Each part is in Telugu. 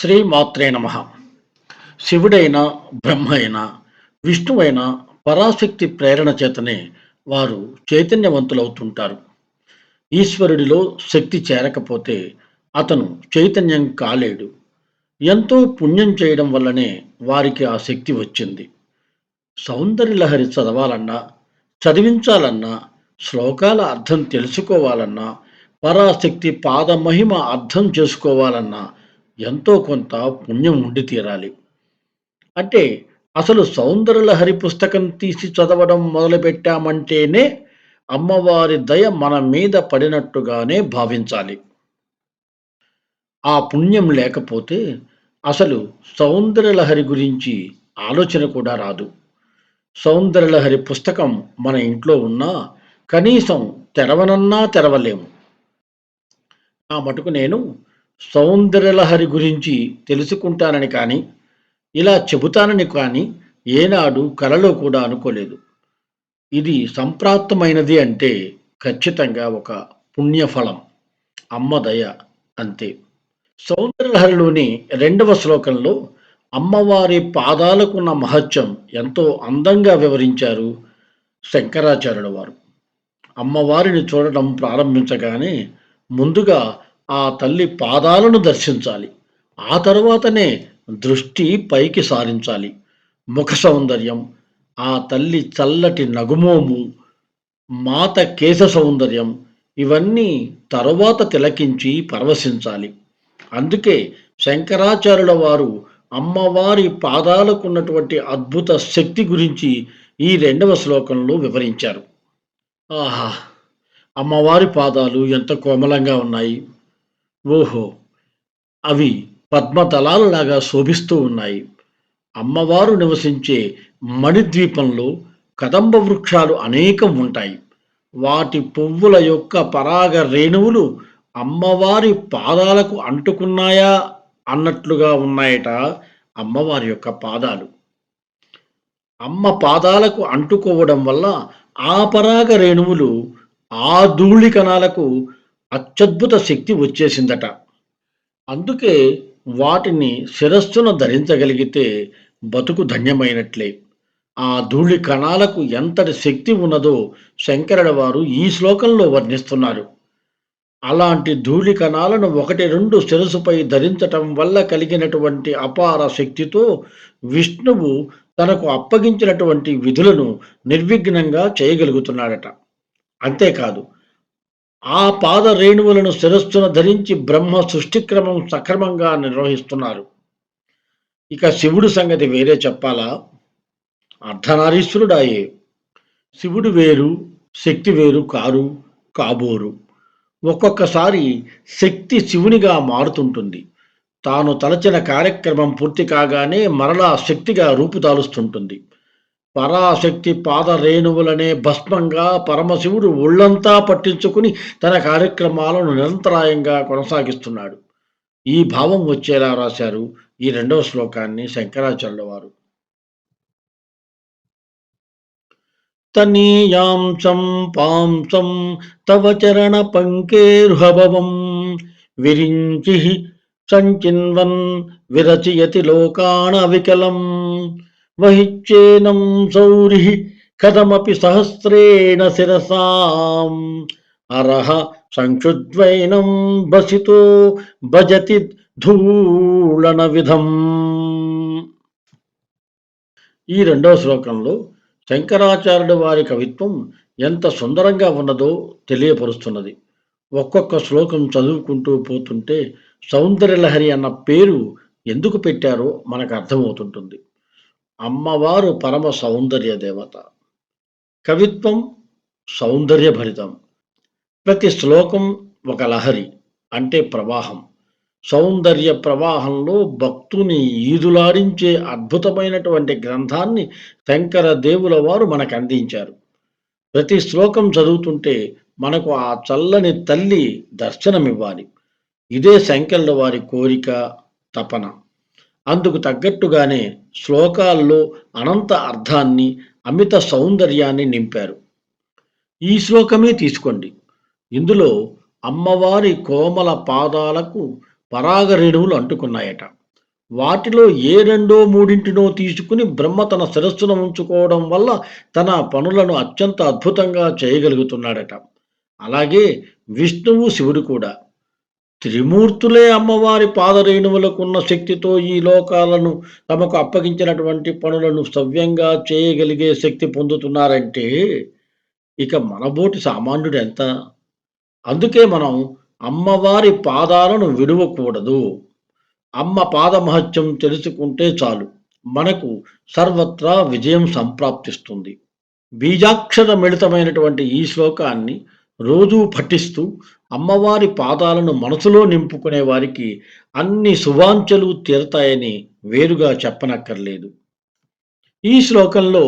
శ్రీమాత్రే నమ. శివుడైన బ్రహ్మ అయిన విష్ణువైన పరాశక్తి ప్రేరణ చేతనే వారు చైతన్యవంతులవుతుంటారు. ఈశ్వరుడిలో శక్తి చేరకపోతే అతను చైతన్యం కాలేడు. ఎంతో పుణ్యం చేయడం వల్లనే వారికి ఆ శక్తి వచ్చింది. సౌందర్యలహరి చదవాలన్నా చదివించాలన్నా శ్లోకాల అర్థం తెలుసుకోవాలన్నా పరాశక్తి పాదమహిమ అర్థం చేసుకోవాలన్నా ఎంతో కొంత పుణ్యం ఉండి తీరాలి. అంటే అసలు సౌందర్యలహరి పుస్తకం తీసి చదవడం మొదలుపెట్టామంటేనే అమ్మవారి దయ మన మీద పడినట్టుగానే భావించాలి. ఆ పుణ్యం లేకపోతే అసలు సౌందర్యలహరి గురించి ఆలోచన కూడా రాదు. సౌందర్యలహరి పుస్తకం మన ఇంట్లో ఉన్నా కనీసం తెరవనన్నా తెరవలేము. ఆ మటుకు నేను సౌందర్యలహరి గురించి తెలుసుకుంటానని కానీ ఇలా చెబుతానని కానీ ఏనాడు కలలో కూడా అనుకోలేదు. ఇది సంప్రాప్తమైనది అంటే ఖచ్చితంగా ఒక పుణ్యఫలం అమ్మదయ అంతే. సౌందర్యలహరిలోని రెండవ శ్లోకంలో అమ్మవారి పాదాలకున్న మహత్యం ఎంతో అందంగా వివరించారు శంకరాచార్యుల వారు. అమ్మవారిని చూడటం ప్రారంభించగానే ముందుగా ఆ తల్లి పాదాలను దర్శించాలి. ఆ తర్వాతనే దృష్టి పైకి సారించాలి. ముఖ సౌందర్యం ఆ తల్లి చల్లటి నగుమోము మాత కేశ సౌందర్యం ఇవన్నీ తరువాత తిలకించి పరవశించాలి. అందుకే శంకరాచార్యుల వారు అమ్మవారి పాదాలకున్నటువంటి అద్భుత శక్తి గురించి ఈ రెండవ శ్లోకంలో వివరించారు. ఆహా! అమ్మవారి పాదాలు ఎంత కోమలంగా ఉన్నాయి. ఓహో అవి పద్మదళాలలాగా శోభిస్తూ ఉన్నాయి. అమ్మవారు నివసించే మణిద్వీపంలో కదంబ వృక్షాలు అనేకం ఉంటాయి. వాటి పువ్వుల యొక్క పరాగ రేణువులు అమ్మవారి పాదాలకు అంటుకున్నాయా అన్నట్లుగా ఉన్నాయట అమ్మవారి యొక్క పాదాలు. అమ్మ పాదాలకు అంటుకోవడం వల్ల ఆ పరాగ రేణువులు ఆ ధూళి కణాలకు అత్యద్భుత శక్తి వచ్చేసిందట. అందుకే వాటిని శిరస్సున ధరించగలిగితే బతుకు ధన్యమైనట్లే. ఆ ధూళి కణాలకు ఎంతటి శక్తి ఉన్నదో శంకరుడు వారు ఈ శ్లోకంలో వర్ణిస్తున్నారు. అలాంటి ధూళి కణాలను ఒకటి రెండు శిరసుపై ధరించటం వల్ల కలిగినటువంటి అపార శక్తితో విష్ణువు తనకు అప్పగించినటువంటి విధులను నిర్విఘ్నంగా చేయగలుగుతున్నాడట. అంతేకాదు ఆ పాద రేణువులను శిరస్సున ధరించి బ్రహ్మ సృష్టిక్రమం సక్రమంగా నిర్వహిస్తున్నారు. ఇక శివుడు సంగతి వేరే చెప్పాలా? అర్ధనారీశ్వరుడాయే. శివుడు వేరు శక్తి వేరు కారు కాబోరు. ఒక్కొక్కసారి శక్తి శివునిగా మారుతుంటుంది. తాను తలచిన కార్యక్రమం పూర్తి కాగానే మరలా శక్తిగా రూపుదాలుస్తుంటుంది పరాశక్తి పాదరేణువులనే భస్మంగా పరమశివుడు ఒళ్ళంతా పట్టించుకుని తన కార్యక్రమాలను నిరంతరాయంగా కొనసాగిస్తున్నాడు. ఈ భావం వచ్చేలా రాశారు ఈ రెండవ శ్లోకాన్ని శంకరాచార్యుల వారు. తనీయాంశం పాంసం తవ చరణ పంకేర్హభవం విరించి సంచిన్వన్ విరచయతి లోకాణ వికలం వహిచ్చేనం సౌరి కథమపి సహస్రేణ శిరసాం. అరహ సంక్షుద్వైనం బసితో భజతి ధూళన విధం ఈ రెండవ శ్లోకంలో శంకరాచార్యుడు వారి కవిత్వం ఎంత సుందరంగా ఉన్నదో తెలియపరుస్తున్నది. ఒక్కొక్క శ్లోకం చదువుకుంటూ పోతుంటే సౌందర్యలహరి అన్న పేరు ఎందుకు పెట్టారో మనకు అర్థమవుతుంటుంది. అమ్మవారు పరమ సౌందర్య దేవత. కవిత్వం సౌందర్యభరితం. ప్రతి శ్లోకం ఒక లహరి అంటే ప్రవాహం. సౌందర్య ప్రవాహంలో భక్తుని ఈదులాడించే అద్భుతమైనటువంటి గ్రంథాన్ని శంకర దేవుల వారు మనకు అందించారు. ప్రతి శ్లోకం చదువుతుంటే మనకు ఆ చల్లని తల్లి దర్శనమివ్వాలి. ఇదే శంకరుల వారి కోరిక తపన. అందుకు తగ్గట్టుగానే శ్లోకాల్లో అనంత అర్థాన్ని అమిత సౌందర్యాన్ని నింపారు ఈ శ్లోకమే తీసుకోండి ఇందులో అమ్మవారి కోమల పాదాలకు పరాగ రేణువులు అంటుకున్నాయట వాటిలో ఏ రెండో మూడింటినో తీసుకుని బ్రహ్మ తన శిరస్సును ఉంచుకోవడం వల్ల తన పనులను అత్యంత అద్భుతంగా చేయగలుగుతున్నాడట. అలాగే విష్ణువు, శివుడు కూడా. త్రిమూర్తులే అమ్మవారి పాదరేణువులకున్న శక్తితో ఈ లోకాలను తమకు అప్పగించినటువంటి పనులను సవ్యంగా చేయగలిగే శక్తి పొందుతున్నారంటే, ఇక మనబోటి సామాన్యుడు ఎంత అందుకే మనం అమ్మవారి పాదాలను విడువకూడదు. అమ్మ పాదమహత్యం తెలుసుకుంటే చాలు. మనకు సర్వత్రా విజయం సంప్రాప్తిస్తుంది. బీజాక్షర మిళితమైనటువంటి ఈ శ్లోకాన్ని రోజూ పఠిస్తూ అమ్మవారి పాదాలను మనసులో నింపుకునే వారికి అన్ని శుభాంచలు తీరతాయని వేరుగా చెప్పనక్కర్లేదు. ఈ శ్లోకంలో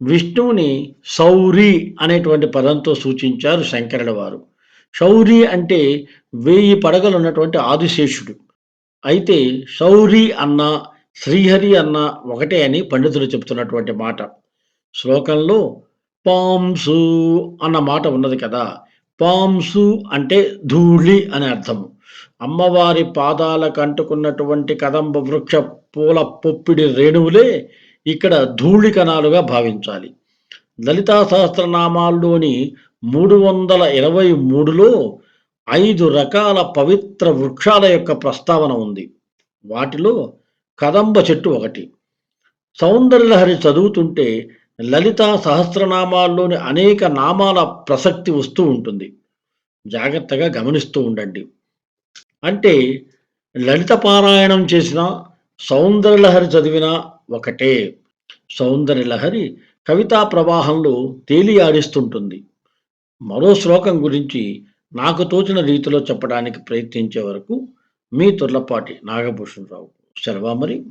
విష్ణువుని శౌరి అనేటువంటి పదంతో సూచించారు శంకరుల వారు. శౌరి అంటే వేయి పడగలున్నటువంటి ఆదిశేషుడు. అయితే శౌరి అన్న శ్రీహరి అన్న ఒకటే అని పండితులు చెబుతున్నటువంటి మాట. శ్లోకంలో పాంసు అన్న మాట ఉన్నది కదా! పాంసు అంటే ధూళి అని అర్థము. అమ్మవారి పాదాలకు అంటుకున్నటువంటి కదంబ వృక్ష పూల పొప్పిడి రేణువులే ఇక్కడ ధూళి కణాలుగా భావించాలి. లలితా సహస్రనామాల్లోని 323లో 5 రకాల పవిత్ర వృక్షాల యొక్క ప్రస్తావన ఉంది. వాటిలో కదంబ చెట్టు ఒకటి. సౌందర్యలహరి చదువుతుంటే లలితా సహస్రనామాల్లోని అనేక నామాల ప్రసక్తి వస్తూ ఉంటుంది. జాగ్రత్తగా గమనిస్తూ ఉండండి. అంటే లలిత పారాయణం చేసిన సౌందర్యలహరి చదివిన ఒకటే. సౌందర్యలహరి కవితా ప్రవాహంలో తేలియాడిస్తుంటుంది. మరో శ్లోకం గురించి నాకు తోచిన రీతిలో చెప్పడానికి ప్రయత్నించే వరకు మీ తుర్లపాటి నాగభూషణరావు. సెలవా మరి.